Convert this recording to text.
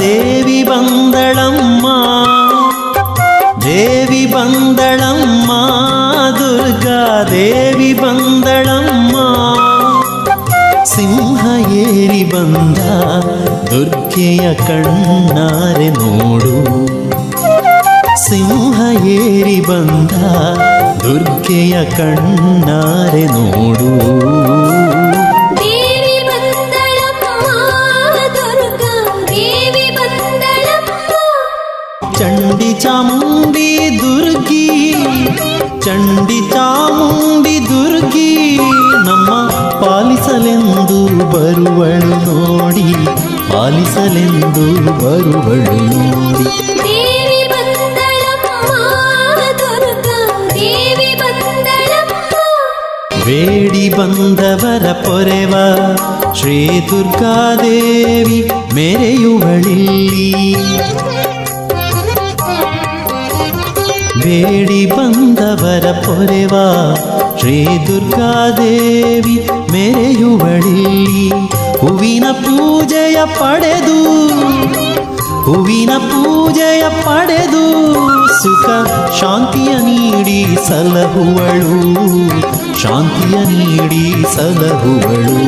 தேவி பந்தளம்மா தேவி பந்தளம்மா துர்கா தேவி பந்தளம்மா ಸಿಂಹ ಏರಿ ಬಂದ ದುರ್ಗೆಯ ಕಣ್ಣಾರೆ ನೋಡು ಸಿಂಹ ಏರಿ ಬಂದ ದುರ್ಗೆಯ ಕಣ್ಣಾರೆ ಚಂಡಿ ಚಾಮುಂಡಿ ದುರ್ಗಿ ಚಂಡಿ ಚಾಮುಂಡಿ ದುರ್ಗಿ ನಮ್ಮ ಪಾಲಿಸಲೆಂದು ಬರುವಳು ನೋಡಿ ಪಾಲಿಸಲೆಂದು ಬರುವಳು ನೋಡಿ. ಬೇಡಿ ಬಂದವರ ಪೊರೆವ ಶ್ರೀ ದುರ್ಗಾದೇವಿ ಮೆರೆಯುವಳಿಲ್ಲಿ. ಬೇಡಿ ಬಂದವರ ಪೊರೆವ? ಶ್ರೀ ದುರ್ಗಾದೇವಿ ಮೆರೆಯುವಳಿ ಹೂವಿನ ಪೂಜೆಯ ಪಡೆದು, ಹೂವಿನ ಪೂಜೆಯ ಪಡೆದು ಸುಖ ಶಾಂತಿಯ ನೀಡಿ ಸಲಹುವಳು, ಶಾಂತಿಯ ನೀಡಿ ಸಲಹುವಳು.